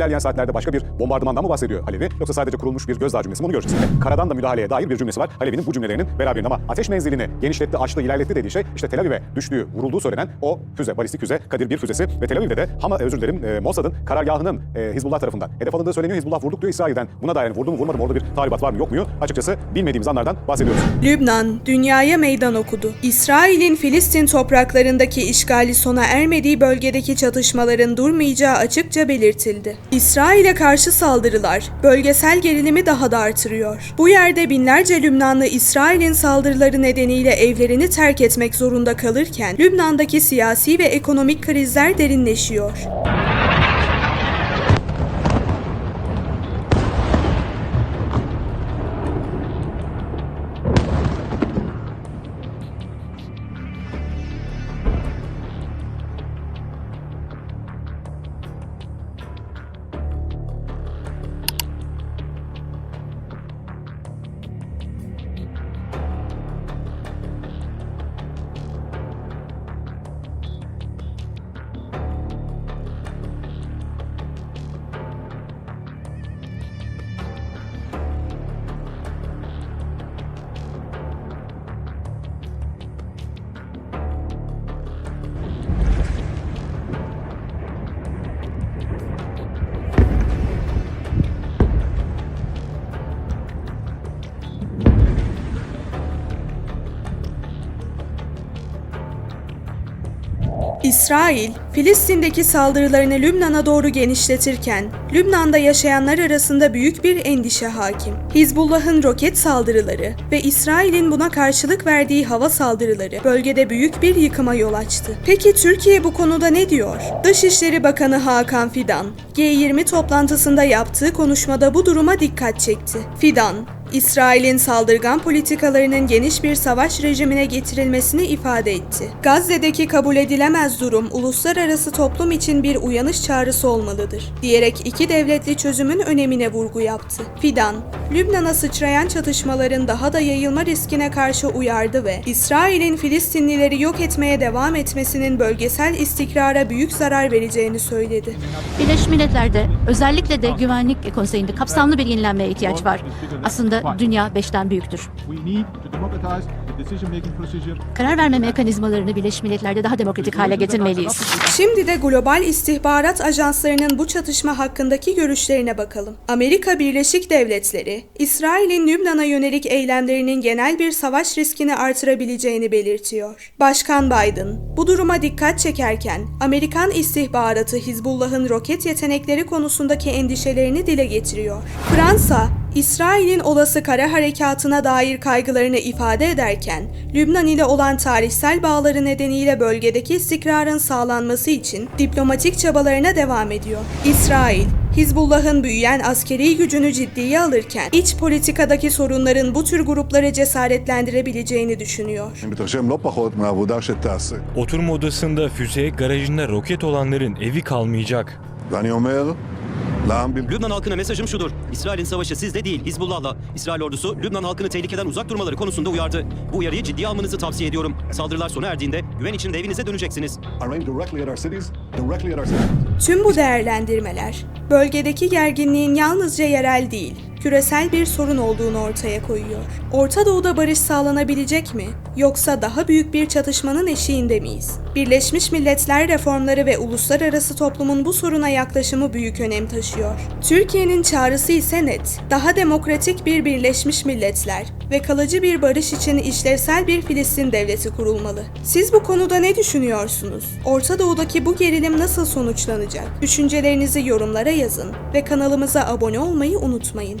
İlerleyen saatlerde başka bir bombardımandan mı bahsediyor Alevi yoksa sadece kurulmuş bir gözdağı cümlesi mi onu göreceğiz. Karadan da müdahaleye dair bir cümlesi var. Alevi'nin bu cümlelerinin beraberinde ama ateş menzilini genişletti, açtı, ilerletti dediği şey işte Tel Aviv'e düştüğü, vurulduğu söylenen o füze, balistik füze, Kadir bir füzesi ve Tel Aviv'de de Hama, özür dilerim e, Mossad'ın karargahının e, Hizbullah tarafından hedef alındığı söyleniyor. Hizbullah vurduk diyor İsrail'den. Buna dair vurdu mu vurmadı mı orada bir talibat var mı yok mu? Açıkçası bilmediğimiz anlardan bahsediyoruz. Lübnan dünyaya meydan okudu. İsrail'in Filistin topraklarındaki işgali sona ermediği bölgedeki çatışmaların durmayacağı açıkça belirtildi. İsrail'e karşı saldırılar bölgesel gerilimi daha da artırıyor. Bu yerde binlerce Lübnanlı İsrail'in saldırıları nedeniyle evlerini terk etmek zorunda kalırken Lübnan'daki siyasi ve ekonomik krizler derinleşiyor. İsrail, Filistin'deki saldırılarını Lübnan'a doğru genişletirken, Lübnan'da yaşayanlar arasında büyük bir endişe hakim. Hizbullah'ın roket saldırıları ve İsrail'in buna karşılık verdiği hava saldırıları bölgede büyük bir yıkıma yol açtı. Peki Türkiye bu konuda ne diyor? Dışişleri Bakanı Hakan Fidan, G20 toplantısında yaptığı konuşmada bu duruma dikkat çekti. Fidan, İsrail'in saldırgan politikalarının geniş bir savaş rejimine getirilmesini ifade etti. Gazze'deki kabul edilemez durum uluslararası toplum için bir uyanış çağrısı olmalıdır, diyerek iki devletli çözümün önemine vurgu yaptı. Fidan, Lübnan'a sıçrayan çatışmaların daha da yayılma riskine karşı uyardı ve İsrail'in Filistinlileri yok etmeye devam etmesinin bölgesel istikrara büyük zarar vereceğini söyledi. Birleşmiş Milletler'de özellikle de Güvenlik Konseyi'nde kapsamlı bir yenilenmeye ihtiyaç var. Aslında dünya beşten büyüktür. Karar verme mekanizmalarını Birleşmiş Milletler'de daha demokratik hale getirmeliyiz. Şimdi de global istihbarat ajanslarının bu çatışma hakkındaki görüşlerine bakalım. Amerika Birleşik Devletleri, İsrail'in Lübnan'a yönelik eylemlerinin genel bir savaş riskini artırabileceğini belirtiyor. Başkan Biden, bu duruma dikkat çekerken, Amerikan istihbaratı Hizbullah'ın roket yetenekleri konusundaki endişelerini dile getiriyor. Fransa, İsrail'in olası kara harekatına dair kaygılarını ifade ederken, Lübnan ile olan tarihsel bağları nedeniyle bölgedeki istikrarın sağlanması için diplomatik çabalarına devam ediyor. İsrail, Hizbullah'ın büyüyen askeri gücünü ciddiye alırken iç politikadaki sorunların bu tür grupları cesaretlendirebileceğini düşünüyor. Oturma odasında füze, garajında roket olanların evi kalmayacak. Lağım bir... Lübnan halkına mesajım şudur. İsrail'in savaşı sizle değil Hizbullah'la. İsrail ordusu Lübnan halkını tehlikeden uzak durmaları konusunda uyardı. Bu uyarıyı ciddiye almanızı tavsiye ediyorum. Saldırılar sona erdiğinde güven içinde evinize döneceksiniz. Tüm bu değerlendirmeler bölgedeki gerginliğin yalnızca yerel değil, küresel bir sorun olduğunu ortaya koyuyor. Orta Doğu'da barış sağlanabilecek mi? Yoksa daha büyük bir çatışmanın eşiğinde miyiz? Birleşmiş Milletler reformları ve uluslararası toplumun bu soruna yaklaşımı büyük önem taşıyor. Türkiye'nin çağrısı ise net. Daha demokratik bir Birleşmiş Milletler ve kalıcı bir barış için işlevsel bir Filistin devleti kurulmalı. Siz bu konuda ne düşünüyorsunuz? Orta Doğu'daki bu gerilim nasıl sonuçlanacak? Düşüncelerinizi yorumlara yazın ve kanalımıza abone olmayı unutmayın.